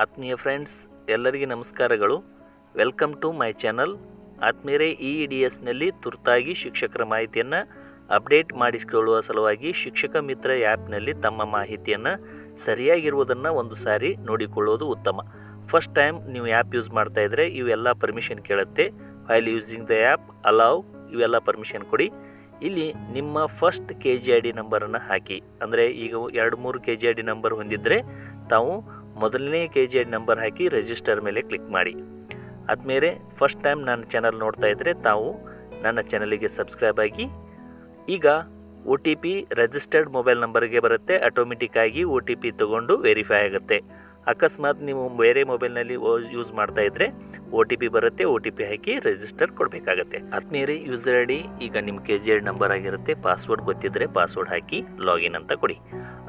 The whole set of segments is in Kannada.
ಆತ್ಮೀಯ ಫ್ರೆಂಡ್ಸ್, ಎಲ್ಲರಿಗೆ ನಮಸ್ಕಾರಗಳು. Welcome to my channel. ಆತ್ಮೀಯರೇ ಇ ಡಿ ಎಸ್ನಲ್ಲಿ ತುರ್ತಾಗಿ ಶಿಕ್ಷಕರ ಮಾಹಿತಿಯನ್ನು ಅಪ್ಡೇಟ್ ಮಾಡಿಸಿಕೊಳ್ಳುವ ಸಲುವಾಗಿ ಶಿಕ್ಷಕ ಮಿತ್ರ ಆ್ಯಪ್ನಲ್ಲಿ ತಮ್ಮ ಮಾಹಿತಿಯನ್ನು ಸರಿಯಾಗಿರುವುದನ್ನು ಒಂದು ಸಾರಿ ನೋಡಿಕೊಳ್ಳುವುದು ಉತ್ತಮ. ಫಸ್ಟ್ ಟೈಮ್ ನೀವು ಆ್ಯಪ್ ಯೂಸ್ ಮಾಡ್ತಾ ಇದ್ದರೆ ಇವೆಲ್ಲ ಪರ್ಮಿಷನ್ ಕೇಳುತ್ತೆ. While using the app allow ಇವೆಲ್ಲ ಪರ್ಮಿಷನ್ ಕೊಡಿ. ಇಲ್ಲಿ ನಿಮ್ಮ first K G I D ನಂಬರನ್ನು ಹಾಕಿ. ಅಂದರೆ ಈಗ ಎರಡು ಮೂರು K G I D number ಹೊಂದಿದ್ದರೆ ತಾವು ಮೊದಲನೇ ಕೆ ಜಿ ನಂಬರ್ ಹಾಕಿ ರಿಜಿಸ್ಟರ್ ಮೇಲೆ ಕ್ಲಿಕ್ ಮಾಡಿ. ಆದಮೇಲೆ ಫಸ್ಟ್ ಟೈಮ್ ನನ್ನ ಚಾನಲ್ ನೋಡ್ತಾ ಇದ್ದರೆ ತಾವು ನನ್ನ ಚಾನಲಿಗೆ ಸಬ್ಸ್ಕ್ರೈಬ್ ಆಗಿ, ಈಗ O T P registered mobile ನಂಬರ್ಗೆ ಬರುತ್ತೆ. ಆಟೋಮೆಟಿಕ್ಕಾಗಿ ಒ ಟಿ ಪಿ ತೊಗೊಂಡು ವೆರಿಫೈ ಆಗುತ್ತೆ. ಅಕಸ್ಮಾತ್ ನೀವು ಬೇರೆ ಮೊಬೈಲ್ನಲ್ಲಿ ಯೂಸ್ ಮಾಡ್ತಾ ಇದ್ದರೆ ಒ ಟಿ ಪಿ ಬರುತ್ತೆ, ಒ ಟಿ ಪಿ ಹಾಕಿ ರಿಜಿಸ್ಟರ್ ಕೊಡಬೇಕಾಗತ್ತೆ. ಆದ್ಮೇಲೆ ಯೂಸರ್ ಐ ಡಿ ಈಗ ನಿಮ್ಮ ಕೆ ಜಿ ಐ ನಂಬರ್ ಆಗಿರುತ್ತೆ ಪಾಸ್ವರ್ಡ್ ಗೊತ್ತಿದ್ದರೆ ಪಾಸ್ವರ್ಡ್ ಹಾಕಿ ಲಾಗಿನ್ ಅಂತ ಕೊಡಿ.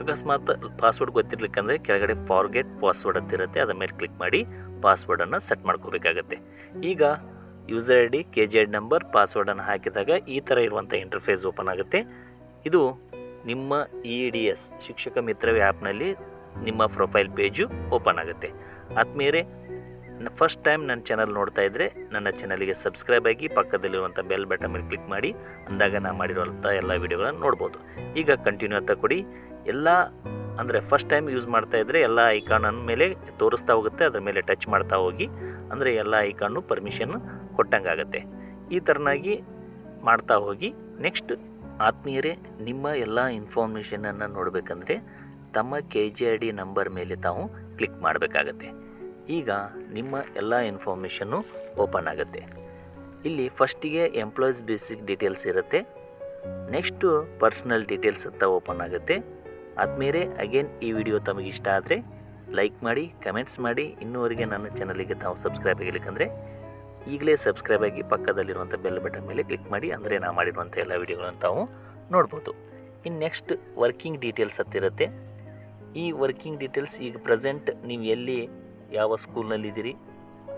ಅಕಸ್ಮಾತ್ ಪಾಸ್ವರ್ಡ್ ಗೊತ್ತಿರ್ಲಿಕ್ಕಂದ್ರೆ ಕೆಳಗಡೆ ಫಾರ್ಗೆಟ್ ಪಾಸ್ವರ್ಡ್ ಅಂತ ಇರುತ್ತೆ ಅದ ಮೇಲೆ ಕ್ಲಿಕ್ ಮಾಡಿ ಪಾಸ್ವರ್ಡನ್ನು ಸೆಟ್ ಮಾಡ್ಕೋಬೇಕಾಗತ್ತೆ. ಈಗ user I D K G I number ಪಾಸ್ವರ್ಡನ್ನು ಹಾಕಿದಾಗ ಈ ಥರ ಇರುವಂಥ ಇಂಟರ್ಫೇಸ್ ಓಪನ್ ಆಗುತ್ತೆ. ಇದು ನಿಮ್ಮ ಇ ಡಿ ಎಸ್ ಶಿಕ್ಷಕ ಮಿತ್ರ ಆ್ಯಪ್ನಲ್ಲಿ ನಿಮ್ಮ ಪ್ರೊಫೈಲ್ ಪೇಜು ಓಪನ್ ಆಗುತ್ತೆ. ಆದ್ಮೇಲೆ ಫಸ್ಟ್ ಟೈಮ್ ನನ್ನ ಚಾನಲ್ ನೋಡ್ತಾ ಇದ್ದರೆ ನನ್ನ ಚಾನಲಿಗೆ ಸಬ್ಸ್ಕ್ರೈಬ್ ಆಗಿ ಪಕ್ಕದಲ್ಲಿರುವಂಥ ಬೆಲ್ ಬಟನ್ ಮೇಲೆ ಕ್ಲಿಕ್ ಮಾಡಿ, ಅಂದಾಗ ನಾನು ಮಾಡಿರುವಂಥ ಎಲ್ಲ ವೀಡಿಯೋಗಳನ್ನು ನೋಡ್ಬೋದು. ಈಗ ಕಂಟಿನ್ಯೂ ಅಂತ ಕೊಡಿ. ಎಲ್ಲ, ಅಂದರೆ ಫಸ್ಟ್ ಟೈಮ್ ಯೂಸ್ ಮಾಡ್ತಾ ಇದ್ದರೆ ಎಲ್ಲ ಐಕಾನ್ ಮೇಲೆ ತೋರಿಸ್ತಾ ಹೋಗುತ್ತೆ, ಅದರ ಮೇಲೆ ಟಚ್ ಮಾಡ್ತಾ ಹೋಗಿ, ಅಂದರೆ ಎಲ್ಲ ಐಕಾನು ಪರ್ಮಿಷನ್ ಕೊಟ್ಟಂಗಾಗತ್ತೆ ಈ ಥರನಾಗಿ ಮಾಡ್ತಾ ಹೋಗಿ ನೆಕ್ಸ್ಟ್ ಆತ್ಮೀಯರೇ, ನಿಮ್ಮ ಎಲ್ಲ ಇನ್ಫಾರ್ಮೇಷನನ್ನು ನೋಡಬೇಕಂದ್ರೆ, ತಮ್ಮ K G I D number ಮೇಲೆ ತಾವು ಕ್ಲಿಕ್ ಮಾಡಬೇಕಾಗತ್ತೆ. ಈಗ ನಿಮ್ಮ ಎಲ್ಲ ಇನ್ಫಾರ್ಮೇಷನ್ನು ಓಪನ್ ಆಗುತ್ತೆ. ಇಲ್ಲಿ ಫಸ್ಟಿಗೆ ಎಂಪ್ಲಾಯೀಸ್ ಬೇಸಿಕ್ ಡೀಟೇಲ್ಸ್ ಇರುತ್ತೆ. ನೆಕ್ಸ್ಟು ಪರ್ಸ್ನಲ್ ಡೀಟೇಲ್ಸ್ ಅಂತ ಓಪನ್ ಆಗುತ್ತೆ. ಆದಮೇಲೆ ಅಗೇನ್ ಈ ವಿಡಿಯೋ ತಮಗೆ ಇಷ್ಟ ಆದರೆ ಲೈಕ್ ಮಾಡಿ ಕಮೆಂಟ್ಸ್ ಮಾಡಿ. ಇನ್ನೂವರೆಗೆ ನನ್ನ ಚಾನಲಿಗೆ ತಾವು ಸಬ್ಸ್ಕ್ರೈಬ್ ಆಗಲಿಕ್ಕಂದರೆ ಈಗಲೇ ಸಬ್ಸ್ಕ್ರೈಬ್ ಆಗಿ ಪಕ್ಕದಲ್ಲಿರುವಂಥ ಬೆಲ್ ಬಟನ್ ಮೇಲೆ ಕ್ಲಿಕ್ ಮಾಡಿ. ಅಂದರೆ ನಾವು ಮಾಡಿರುವಂಥ ಎಲ್ಲ ವಿಡಿಯೋಗಳನ್ನು ತಾವು ನೋಡ್ಬೋದು. ಇನ್ನು ನೆಕ್ಸ್ಟ್ ವರ್ಕಿಂಗ್ ಡೀಟೇಲ್ಸ್ ಹತ್ತಿರುತ್ತೆ. ಈ ವರ್ಕಿಂಗ್ ಡೀಟೇಲ್ಸ್ ಈಗ ಪ್ರೆಸೆಂಟ್ ನೀವು ಎಲ್ಲಿ ಯಾವ ಸ್ಕೂಲ್ನಲ್ಲಿದ್ದೀರಿ?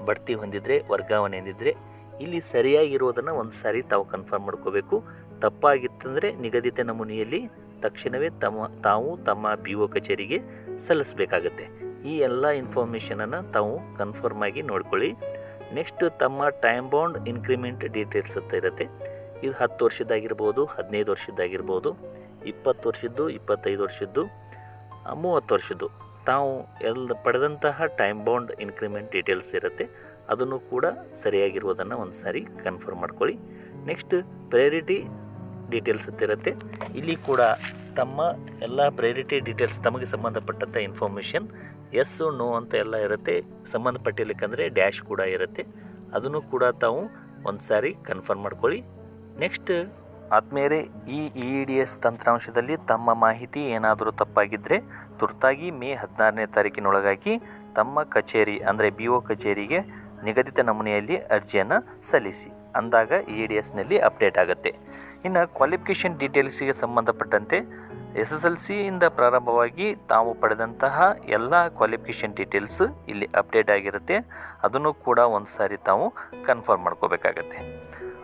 ಬಡ್ತಿ ಹೊಂದಿದ್ರೆ, ವರ್ಗಾವಣೆ ಹೊಂದಿದ್ರೆ ಇಲ್ಲಿ ಸರಿಯಾಗಿರೋದನ್ನು ಒಂದು ಸಾರಿ ತಾವು ಕನ್ಫರ್ಮ್ ಮಾಡ್ಕೋಬೇಕು. ತಪ್ಪಾಗಿತ್ತಂದರೆ ನಿಗದಿತ ನಮೂನೆಯಲ್ಲಿ ತಕ್ಷಣವೇ ತಮ್ಮ, ತಾವು ತಮ್ಮ ಬಿ ಒ ಕಚೇರಿಗೆ ಸಲ್ಲಿಸಬೇಕಾಗತ್ತೆ. ಈ ಎಲ್ಲ ಇನ್ಫಾರ್ಮೇಷನನ್ನು ತಾವು ಕನ್ಫರ್ಮ್ ಆಗಿ ನೋಡ್ಕೊಳ್ಳಿ. ನೆಕ್ಸ್ಟ್ ತಮ್ಮ ಟೈಮ್ ಬೌಂಡ್ ಇನ್ಕ್ರಿಮೆಂಟ್ ಡೀಟೇಲ್ಸ್ ಅಂತ ಇರುತ್ತೆ. ಇದು ಹತ್ತು ವರ್ಷದ್ದಾಗಿರ್ಬೋದು, ಹದಿನೈದು ವರ್ಷದ್ದಾಗಿರ್ಬೋದು, ಇಪ್ಪತ್ತು ವರ್ಷದ್ದು, ಇಪ್ಪತ್ತೈದು ವರ್ಷದ್ದು, ಮೂವತ್ತು ವರ್ಷದ್ದು. ತಾವು ಎಲ್ಲ ಪಡೆದಂತಹ ಟೈಮ್ ಬೌಂಡ್ ಇನ್ಕ್ರಿಮೆಂಟ್ ಡೀಟೇಲ್ಸ್ ಇರುತ್ತೆ, ಅದನ್ನು ಕೂಡ ಸರಿಯಾಗಿರುವುದನ್ನು ಒಂದು ಸಾರಿ ಕನ್ಫರ್ಮ್ ಮಾಡ್ಕೊಳ್ಳಿ. ನೆಕ್ಸ್ಟ್ ಪ್ರಯಾರಿಟಿ ಡೀಟೇಲ್ಸ್ ಇರುತ್ತೆ. ಇಲ್ಲಿ ಕೂಡ ತಮ್ಮ ಎಲ್ಲ ಪ್ರಯಾರಿಟಿ ಡೀಟೇಲ್ಸ್ ತಮಗೆ ಸಂಬಂಧಪಟ್ಟಂಥ ಇನ್ಫಾರ್ಮೇಷನ್ ಎಸ್ಸು ನೋ ಅಂತ ಎಲ್ಲ ಇರುತ್ತೆ. ಸಂಬಂಧಪಟ್ಟಿರ್ಲಿಕ್ಕಂದರೆ ಡ್ಯಾಶ್ ಕೂಡ ಇರುತ್ತೆ. ಅದನ್ನು ಕೂಡ ತಾವು ಒಂದು ಸಾರಿ ಕನ್ಫರ್ಮ್ ಮಾಡ್ಕೊಳ್ಳಿ. ನೆಕ್ಸ್ಟ್ ಆದ್ಮೇಲೆ ಈ ಇ ಡಿ ಎಸ್ ತಂತ್ರಾಂಶದಲ್ಲಿ ತಮ್ಮ ಮಾಹಿತಿ ಏನಾದರೂ ತಪ್ಪಾಗಿದ್ದರೆ ತುರ್ತಾಗಿ ಮೇ ಹದಿನಾರನೇ ತಾರೀಕಿನೊಳಗಾಗಿ ತಮ್ಮ ಕಚೇರಿ, ಅಂದರೆ ಬಿ ಒ ಕಚೇರಿಗೆ ನಿಗದಿತ ನಮೂನೆಯಲ್ಲಿ ಅರ್ಜಿಯನ್ನು ಸಲ್ಲಿಸಿ. ಅಂದಾಗ ಇ ಡಿ ಎಸ್ನಲ್ಲಿ ಅಪ್ಡೇಟ್ ಆಗುತ್ತೆ. ಇನ್ನು ಕ್ವಾಲಿಫಿಕೇಷನ್ ಡೀಟೇಲ್ಸಿಗೆ ಸಂಬಂಧಪಟ್ಟಂತೆ ಎಸ್ ಎಸ್ ಎಲ್ ಸಿಯಿಂದ ಪ್ರಾರಂಭವಾಗಿ ತಾವು ಪಡೆದಂತಹ ಎಲ್ಲ ಕ್ವಾಲಿಫಿಕೇಷನ್ ಡೀಟೇಲ್ಸ್ ಇಲ್ಲಿ ಅಪ್ಡೇಟ್ ಆಗಿರುತ್ತೆ. ಅದನ್ನು ಕೂಡ ಒಂದು ಸಾರಿ ತಾವು ಕನ್ಫರ್ಮ್ ಮಾಡ್ಕೋಬೇಕಾಗತ್ತೆ.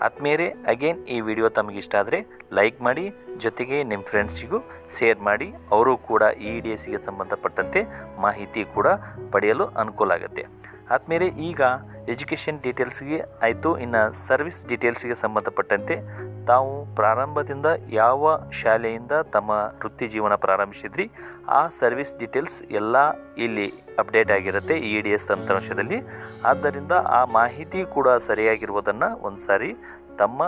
ಆದ್ಮೇಲೆ ಅಗೇನ್ ಈ ವಿಡಿಯೋ ತಮಗೆ ಇಷ್ಟ ಆದರೆ ಲೈಕ್ ಮಾಡಿ, ಜೊತೆಗೆ ನಿಮ್ಮ ಫ್ರೆಂಡ್ಸಿಗೂ ಶೇರ್ ಮಾಡಿ, ಅವರು ಕೂಡ ಇ ಡಿ ಎಸ್ಗೆ ಸಂಬಂಧಪಟ್ಟಂತೆ ಮಾಹಿತಿ ಕೂಡ ಪಡೆಯಲು ಅನುಕೂಲ ಆಗುತ್ತೆ. ಆದಮೇಲೆ ಈಗ ಎಜುಕೇಷನ್ ಡೀಟೇಲ್ಸ್ಗೆ ಆಯಿತು. ಇನ್ನು ಸರ್ವಿಸ್ ಡೀಟೇಲ್ಸ್ಗೆ ಸಂಬಂಧಪಟ್ಟಂತೆ ತಾವು ಪ್ರಾರಂಭದಿಂದ ಯಾವ ಶಾಲೆಯಿಂದ ತಮ್ಮ ವೃತ್ತಿ ಜೀವನ ಪ್ರಾರಂಭಿಸಿದ್ರಿ, ಆ ಸರ್ವಿಸ್ ಡೀಟೇಲ್ಸ್ ಎಲ್ಲ ಇಲ್ಲಿ ಅಪ್ಡೇಟ್ ಆಗಿರುತ್ತೆ ಇ ಡಿ ಎಸ್ ತಂತ್ರಾಂಶದಲ್ಲಿ. ಆದ್ದರಿಂದ ಆ ಮಾಹಿತಿ ಕೂಡ ಸರಿಯಾಗಿರುವುದನ್ನು ಒಂದು ಸಾರಿ ತಮ್ಮ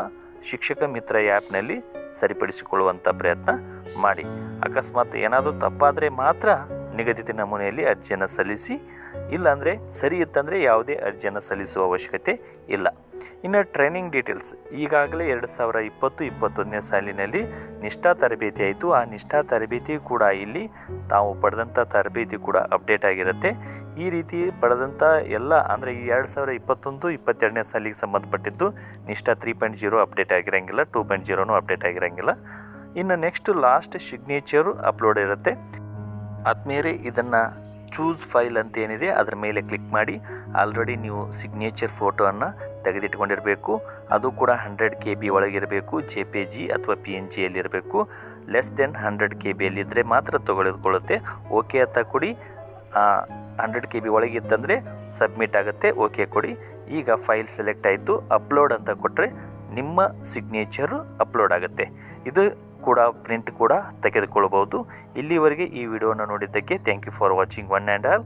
ಶಿಕ್ಷಕ ಮಿತ್ರ ಆ್ಯಪ್ನಲ್ಲಿ ಸರಿಪಡಿಸಿಕೊಳ್ಳುವಂಥ ಪ್ರಯತ್ನ ಮಾಡಿ. ಅಕಸ್ಮಾತ್ ಏನಾದರೂ ತಪ್ಪಾದರೆ ಮಾತ್ರ ನಿಗದಿತ ನಮೂನೆಯಲ್ಲಿ ಅರ್ಜಿಯನ್ನು ಸಲ್ಲಿಸಿ ಇಲ್ಲಾಂದರೆ ಸರಿ ಇತ್ತಂದರೆ ಯಾವುದೇ ಅರ್ಜಿಯನ್ನು ಸಲ್ಲಿಸುವ ಅವಶ್ಯಕತೆ ಇಲ್ಲ. ಇನ್ನು ಟ್ರೈನಿಂಗ್ ಡೀಟೇಲ್ಸ್ ಈಗಾಗಲೇ ಎರಡು ಸಾವಿರ ಇಪ್ಪತ್ತು, ಇಪ್ಪತ್ತೊಂದನೇ ಸಾಲಿನಲ್ಲಿ ನಿಷ್ಠಾ ತರಬೇತಿ ಆಯಿತು. ಆ ನಿಷ್ಠಾ ತರಬೇತಿ ಕೂಡ ಇಲ್ಲಿ ತಾವು ಪಡೆದಂಥ ತರಬೇತಿ ಕೂಡ ಅಪ್ಡೇಟ್ ಆಗಿರುತ್ತೆ. ಈ ರೀತಿ ಪಡೆದಂಥ ಎಲ್ಲ ಅಂದರೆ ಈ ಎರಡು ಸಾವಿರ ಇಪ್ಪತ್ತೊಂದು, ಇಪ್ಪತ್ತೆರಡನೇ ಸಾಲಿಗೆ ಸಂಬಂಧಪಟ್ಟಿದ್ದು Nishtha three point zero update ಆಗಿರೋಂಗಿಲ್ಲ two point ಜೀರೋನು ಅಪ್ಡೇಟ್ ಆಗಿರೋಂಗಿಲ್ಲ. ಇನ್ನು ನೆಕ್ಸ್ಟ್ ಲಾಸ್ಟ್ ಸಿಗ್ನೇಚರು ಅಪ್ಲೋಡ್ ಇರುತ್ತೆ. ಆದ್ಮೇಲೆ ಇದನ್ನು ಚೂಸ್ ಫೈಲ್ ಅಂತ ಏನಿದೆ ಅದರ ಮೇಲೆ ಕ್ಲಿಕ್ ಮಾಡಿ ಆಲ್ರೆಡಿ ನೀವು ಸಿಗ್ನೇಚರ್ ಫೋಟೋವನ್ನು ತೆಗೆದಿಟ್ಕೊಂಡಿರಬೇಕು. ಅದು ಕೂಡ ಹಂಡ್ರೆಡ್ ಕೆ ಬಿ ಒಳಗಿರಬೇಕು ಜೆ ಪಿ ಜಿ ಅಥವಾ ಪಿ ಎನ್ ಜಿಯಲ್ಲಿರಬೇಕು ಲೆಸ್ ದೆನ್ ಹಂಡ್ರೆಡ್ ಕೆ ಬಿಯಲ್ಲಿದ್ದರೆ ಮಾತ್ರ ತೊಗೊಳಿದುಕೊಳ್ಳುತ್ತೆ ಓಕೆ ಅಂತ ಕೊಡಿ. ಹಂಡ್ರೆಡ್ ಕೆ ಬಿ ಒಳಗಿತ್ತಂದರೆ ಸಬ್ಮಿಟ್ ಆಗುತ್ತೆ ಓಕೆ ಕೊಡಿ. ಈಗ ಫೈಲ್ ಸೆಲೆಕ್ಟ್ ಆಯಿತು ಅಪ್ಲೋಡ್ ಅಂತ ಕೊಟ್ಟರೆ ನಿಮ್ಮ ಸಿಗ್ನೇಚರು ಅಪ್ಲೋಡ್ ಆಗುತ್ತೆ. ಇದು ಕೂಡ ಪ್ರಿಂಟ್ ಕೂಡ ತೆಗೆದುಕೊಳ್ಳಬಹುದು. ಇಲ್ಲಿವರೆಗೆ ಈ ವಿಡಿಯೋನ ನೋಡಿದ್ದಕ್ಕೆ thank you for watching one and all